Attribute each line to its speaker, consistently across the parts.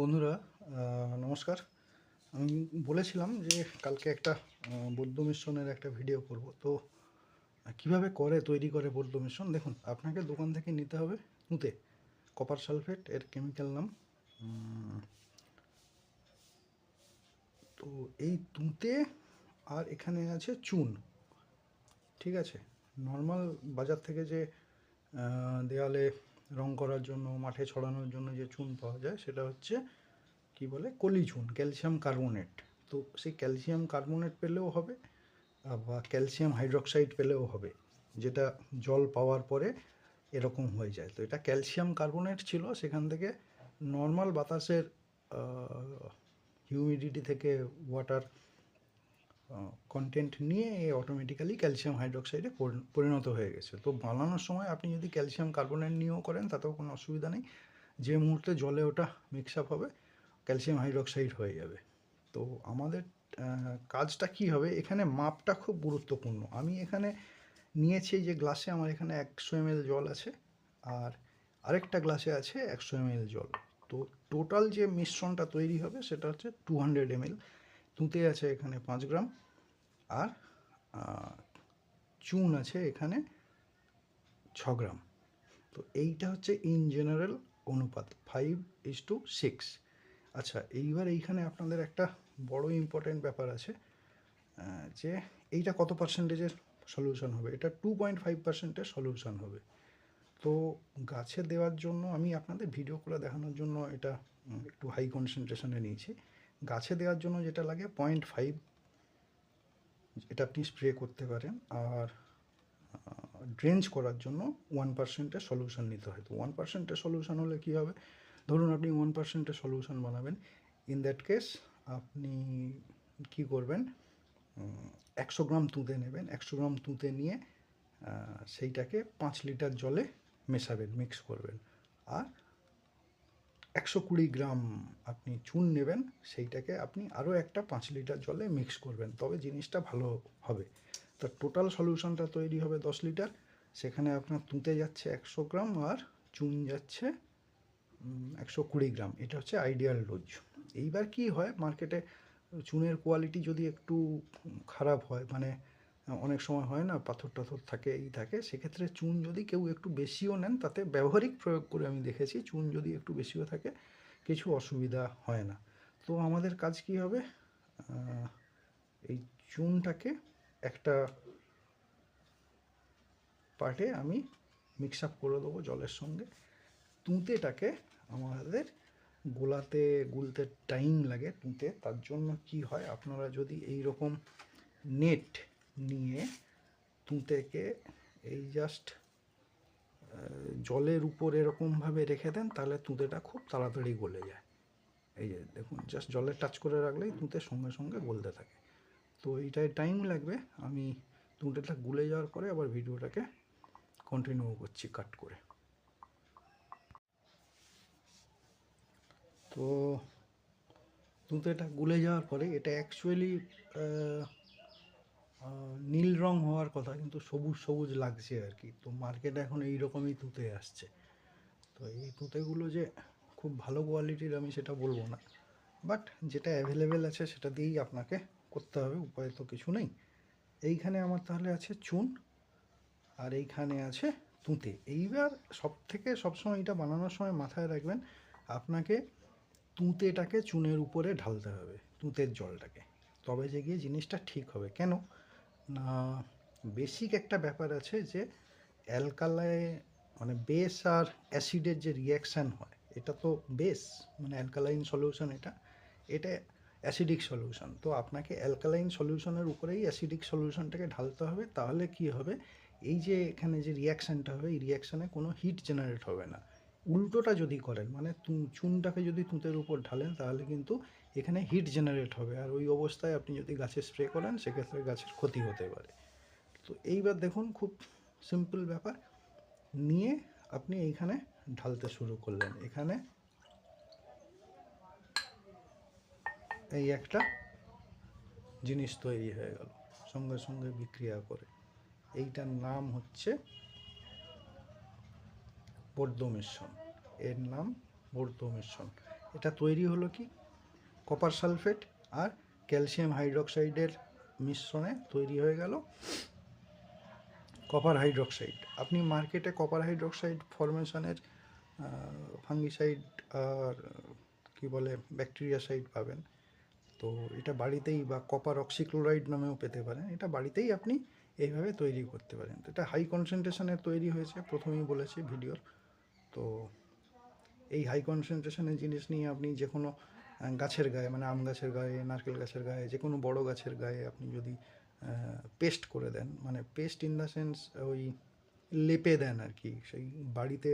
Speaker 1: বন্ধুরা নমস্কার। আমি বলেছিলাম যে কালকে একটা বৌদ্ধ মিশ্রণের একটা ভিডিও করব। তো কীভাবে করে, তৈরি করে বৌদ্ধ মিশ্রণ দেখুন, আপনাকে দোকান থেকে নিতে হবে তুঁতে কপার সালফেট এর কেমিক্যাল নাম। তো এই তুঁতে আর এখানে আছে চুন। ঠিক আছে? নর্মাল বাজার থেকে যে দেওয়ালে রং করার জন্য, মাঠে ছড়ানোর জন্য যে চুন পাওয়া যায়, সেটা হচ্ছে কি বলে? কলি চুন, ক্যালসিয়াম কার্বনেট। তো সেই ক্যালসিয়াম কার্বনেট পেলেও হবে, বা ক্যালসিয়াম হাইড্রক্সাইড পেলেও হবে, যেটা জল পাওয়ার পরে এরকম হয়ে যায়। তো এটা ক্যালসিয়াম কার্বনেট ছিল, সেখান থেকে নর্মাল বাতাসের হিউমিডিটি থেকে ওয়াটার কন্টেন্ট নিয়ে অটোমেটিক্যালি ক্যালসিয়াম হাইড্রোক্সাইডে পরিণত হয়ে গেছে। তো বানানোর সময় আপনি যদি ক্যালসিয়াম কার্বনেট নিয়েও করেন, তাতেও কোনো অসুবিধা নেই। যে মুহূর্তে জলে ওটা মিক্স আপ হবে ক্যালসিয়াম হাইড্রোক্সাইড হয়ে যাবে। তো আমাদের কাজটা কি হবে? এখানে মাপটা খুব গুরুত্বপূর্ণ। আমি এখানে নিয়েছি যে গ্লাসে আমার এখানে একশো এমএল জল আছে, আর আরেকটা গ্লাসে আছে একশো এমএল জল। তো টোটাল যে মিশ্রণটা তৈরি হবে, সেটা হচ্ছে টু হান্ড্রেড এমএল। তুঁতে আছে এখানে পাঁচ গ্রাম। আর চুন আছে এখানে ছ গ্রাম। তো এইটা হচ্ছে ইন জেনারেল অনুপাত ফাইভ ইস টু সিক্স আচ্ছা এইবার এইখানে আপনাদের একটা বড় ইম্পর্টেন্ট ব্যাপার আছে যে এইটা কত পার্সেন্টেজের সলিউশন হবে? এটা টু পয়েন্ট ফাইভ পার্সেন্টের সলিউশন হবে। তো গাছে দেওয়ার জন্য আমি আপনাদের ভিডিও করে দেখানোর জন্য এটা একটু হাই কনসেন্ট্রেশনে নিয়েছি। গাছে দেওয়ার জন্য যেটা লাগে পয়েন্ট ফাইভ এটা আপনি স্প্রে করতে পারেন আর ড্রেঞ্জ করার জন্য ওয়ান পার্সেন্টের সলিউশন নিতে হয়। তো ওয়ান পার্সেন্টের সলিউশন হলে কী হবে? ধরুন আপনি ওয়ান পার্সেন্টের সলিউশন বানাবেন। ইন দ্যাট কেস আপনি কি করবেন? একশো গ্রাম তুঁতে নেবেন। একশো গ্রাম তুঁতে নিয়ে সেইটাকে পাঁচ লিটার জলে মেশাবেন মিক্স করবেন। আর একশো কুড়ি গ্রাম আপনি চুন নেবেন, সেইটাকে আপনি আরও একটা পাঁচ লিটার জলে মিক্স করবেন, তবে জিনিসটা ভালো হবে। তো টোটাল সলিউশনটা তৈরি হবে দশ লিটার, সেখানে আপনার তুঁতে যাচ্ছে একশো গ্রাম আর চুন যাচ্ছে একশো কুড়ি গ্রাম। এটা হচ্ছে আইডিয়াল ডোজ এইবার কি হয় মার্কেটে চুনের কোয়ালিটি যদি একটু খারাপ হয় মানে অনেক সময় হয় না, পাথর টাথর থাকে, এই থাকে। সেক্ষেত্রে চুন যদি কেউ একটু বেশিও নেন, তাতে ব্যবহারিক প্রয়োগ করে আমি দেখেছি, চুন যদি একটু বেশিও থাকে, কিছু অসুবিধা হয় না। তো আমাদের কাজ কি হবে? এই চুনটাকে একটা পার্টে আমি মিক্স আপ করে দেবো জলের সঙ্গে। তুঁতেটাকে আমাদের গোলাতে, গুলতে টাইম লাগে তুঁতে। তার জন্য কি হয়? আপনারা যদি এই রকম নেট নিয়ে তুঁতেকে এই জাস্ট জলের উপর এরকমভাবে রেখে দেন, তাহলে তুঁতেটা খুব তাড়াতাড়ি গলে যায়। এই যে দেখুন জাস্ট জলে টাচ করে রাখলেই তুঁতে সঙ্গে সঙ্গে গলতে থাকে। তো এইটায় টাইম লাগবে, আমি তুঁতেটা গুলে যাওয়ার পরে আবার ভিডিওটাকে কন্টিনিউ করছি কাট করে। তো তুঁতেটা গুলে যাওয়ার পরে এটা অ্যাকচুয়ালি নীল রং হওয়ার কথা, কিন্তু সবুজ সবুজ লাগছে আর কি। তো মার্কেটে এখন এই রকমই তুঁতে আসছে। তো এই তুঁতেগুলো যে খুব ভালো কোয়ালিটির আমি সেটা বলব না। বাট যেটা অ্যাভেলেবেল আছে সেটা দিয়েই আপনাকে করতে হবে, উপায় তো কিছু নেই। এইখানে আমার তাহলে আছে চুন, আর এইখানে আছে তুঁতে। এইবার সব থেকে সবসময় এটা বানানোর সময় মাথায় রাখবেন, আপনাকে তুঁতেটাকে চুনের উপরে ঢালতে হবে, তুঁতের জলটাকে। তবে যে গিয়ে জিনিসটা ঠিক হবে। কেন? বেসিক একটা ব্যাপার আছে যে অ্যালকালাই মানে বেস আর অ্যাসিডের যে রিয়াকশান হয়, এটা তো বেস মানে অ্যালকালাইন সলিউশন এটা এটা অ্যাসিডিক সলিউশন তো আপনাকে অ্যালকালাইন সলিউশনের উপরেই অ্যাসিডিক সলিউশনটাকে ঢালতে হবে, তাহলে কি হবে? এই যে এখানে যে রিয়াকশানটা হবে, এই রিয়াকশানে কোনো হিট জেনারেট হবে না। উল্টোটা যদি করেন মানে চুনটাকে যদি তুঁতের উপর ঢালেন, তাহলে কিন্তু এখানে হিট জেনারেট হবে। আর ওই অবস্থায় আপনি যদি গাছে স্প্রে করেন, সেক্ষেত্রে গাছের ক্ষতি হতে পারে। তো এইবার দেখুন, খুব সিম্পল ব্যাপার। নিয়ে আপনি এইখানে ঢালতে শুরু করলেন। এখানে এই একটা জিনিস তৈরি হয়ে গেল, সঙ্গে সঙ্গে বিক্রিয়া করে। এইটার নাম হচ্ছে বৌদ্ধ মিশ্রণ এর নাম বৌদ্ধ মিশ্রণ এটা তৈরি হলো কি? কপার সালফেট আর ক্যালসিয়াম হাইড্রোক্সাইডের মিশ্রণে তৈরি হয়ে গেল কপার হাইড্রোক্সাইড। আপনি মার্কেটে কপার হাইড্রোক্সাইড ফরমেশনের ফাঙ্গিসাইড আর, কি বলে ব্যাকটেরিয়াসাইড পাবেন। তো এটা বাড়িতেই বা কপার অক্সিক্লোরাইড নামেও পেতে পারেন। এটা বাড়িতেই আপনি এইভাবে তৈরি করতে পারেন। এটা হাই কনসেন্ট্রেশনের তৈরি হয়েছে, প্রথমেই বলেছি ভিডিওর। তো এই হাই কনসেন্ট্রেশনের জিনিস নিয়ে আপনি যে কোনো গাছের গায়ে মানে আম গাছের গায়ে, নারকেল গাছের গায়ে যে কোনো বড় গাছের গায়ে আপনি যদি পেস্ট করে দেন মানে পেস্ট ইন দ্য সেন্স ওই লেপে দেন আর কি, সেই বাড়িতে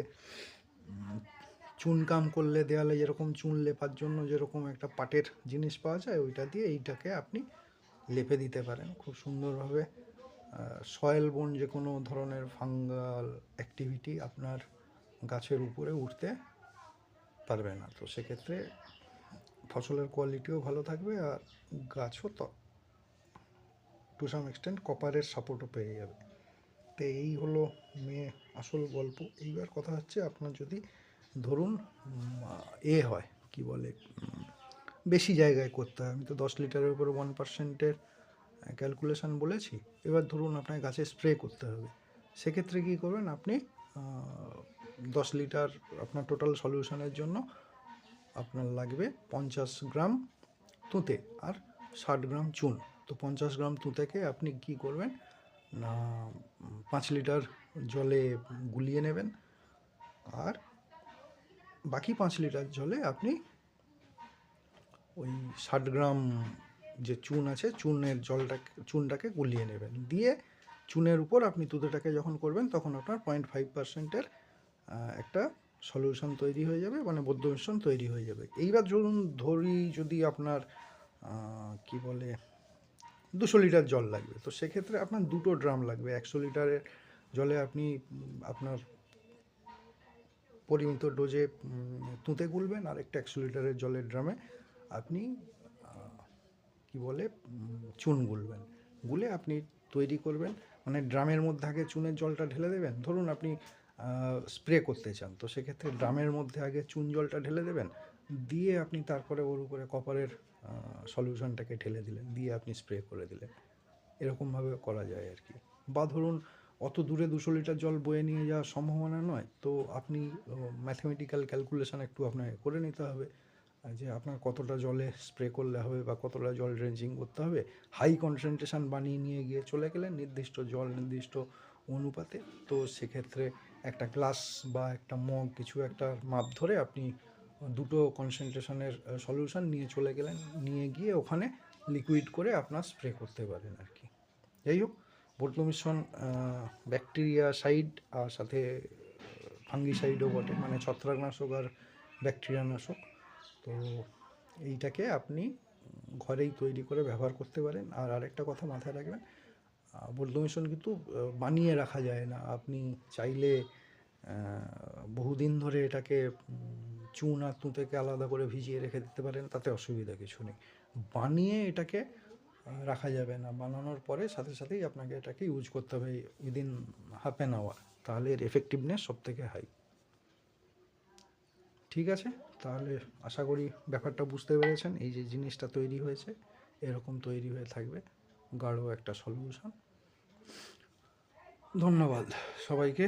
Speaker 1: চুনকাম করলে দেয়ালে যেরকম চুন লেপার জন্য যেরকম একটা পাটের জিনিস পাওয়া যায়, ওইটা দিয়ে এইটাকে আপনি লেপে দিতে পারেন। খুব সুন্দরভাবে সয়েল বোন যে কোনো ধরনের ফাঙ্গাল অ্যাক্টিভিটি আপনার গাছের উপরে উঠতে পারবে না। তো সেক্ষেত্রে ফসলের কোয়ালিটিও ভালো থাকবে আর গাছও তো টু সাম এক্সটেন্ট কপারের সাপোর্টও পেয়ে যাবে। তো এই হলো মেয়ে আসল গল্প। এইবার কথা হচ্ছে আপনার যদি ধরুন এ হয়, কি বলে বেশি জায়গায় করতে হয়। আমি তো দশ লিটারের উপরে ওয়ান পার্সেন্টের ক্যালকুলেশন বলেছি। এবার ধরুন আপনাকে গাছে স্প্রে করতে হবে। সেক্ষেত্রে কী করবেন আপনি দশ লিটার আপনার টোটাল সলিউশনের জন্য আপনার লাগবে পঞ্চাশ গ্রাম তুঁতে আর ষাট গ্রাম চুন। তো পঞ্চাশ গ্রাম তুঁতেকে আপনি কি করবেন? না, পাঁচ লিটার জলে গুলিয়ে নেবেন আর বাকি পাঁচ লিটার জলে আপনি ওই ষাট গ্রাম যে চুন আছে, চুনের জলটাকে, চুনটাকে গুলিয়ে নেবেন। দিয়ে চুনের উপর আপনি তুঁতেটাকে যখন করবেন, তখন আপনার পয়েন্ট ফাইভ পার্সেন্টের একটা সলিউশন তৈরি হয়ে যাবে মানে বদ্ধ মিশ্রণ তৈরি হয়ে যাবে। এইবার ধরুন, ধরি যদি আপনার কি বলে, দুশো লিটার জল লাগবে, তো সেক্ষেত্রে আপনার দুটো ড্রাম লাগবে। একশো লিটারের জলে আপনি আপনার পরিমিত ডোজে তুঁতে গুলবেন, আর একটা একশো লিটারের জলের ড্রামে আপনি কি বলে চুন গুলবেন। গুলে আপনি তৈরি করবেন মানে ড্রামের মধ্যে আগে চুনের জলটা ঢেলে দেবেন। ধরুন আপনি স্প্রে করতে চান। তো সেক্ষেত্রে ড্রামের মধ্যে আগে চুন জলটা ঢেলে দেবেন, দিয়ে আপনি তারপরে ওর উপরে কপারের সলিউশনটাকে ঢেলে দিলেন, দিয়ে আপনি স্প্রে করে দিলেন। এরকমভাবে করা যায় আর কি। বা ধরুন, অত দূরে দুশো লিটার জল বয়ে নিয়ে যাওয়ার সম্ভাবনা নয়, তো আপনি ম্যাথমেটিক্যাল ক্যালকুলেশন একটু আপনাকে করে নিতে হবে, যে আপনার কতটা জলে স্প্রে করলে হবে বা কতটা জল ড্রেঞ্চিং করতে হবে। হাই কনসেন্ট্রেশন বানিয়ে নিয়ে গিয়ে চলে গেলেন নির্দিষ্ট জল, নির্দিষ্ট অনুপাতে, তো সেক্ষেত্রে একটা গ্লাস বা একটা মগ কিছু একটা মাপ ধরে আপনি দুটো কনসেন্ট্রেশনের সলিউশন নিয়ে চলে গেলেন, নিয়ে গিয়ে ওখানে লিকুইড করে আপনার স্প্রে করতে পারেন আর কি। যাই হোক বর্ত মিশ্রণ ব্যাকটেরিয়া সাইড আর সাথে ফাঙ্গিসাইডও বটে মানে ছত্রাকনাশক আর ব্যাকটেরিয়া নাশক তো এইটাকে আপনি ঘরেই তৈরি করে ব্যবহার করতে পারেন। আর আরেকটা কথা মাথায় রাখবেন বর্ত মিশ্রণ কিন্তু বানিয়ে রাখা যায় না। আপনি চাইলে বহুদিন ধরে এটাকে চুন আর তুঁতেকে আলাদা করে ভিজিয়ে রেখে দিতে পারেন, তাতে অসুবিধা কিছু নেই। বানিয়ে এটাকে রাখা যাবে না। বানানোর পরে সাথে সাথেই আপনাকে এটাকে ইউজ করতে হবে উইদিন হাফ অ্যান আওয়ার তাহলে এর এফেক্টিভনেস সব থেকে হাই ঠিক আছে? তাহলে আশা করি ব্যাপারটা বুঝতে পেরেছেন। এই যে জিনিসটা তৈরি হয়েছে, এরকম তৈরি হয়ে থাকবে। গাঢ় একটা সলিউশন ধন্যবাদ সবাইকে।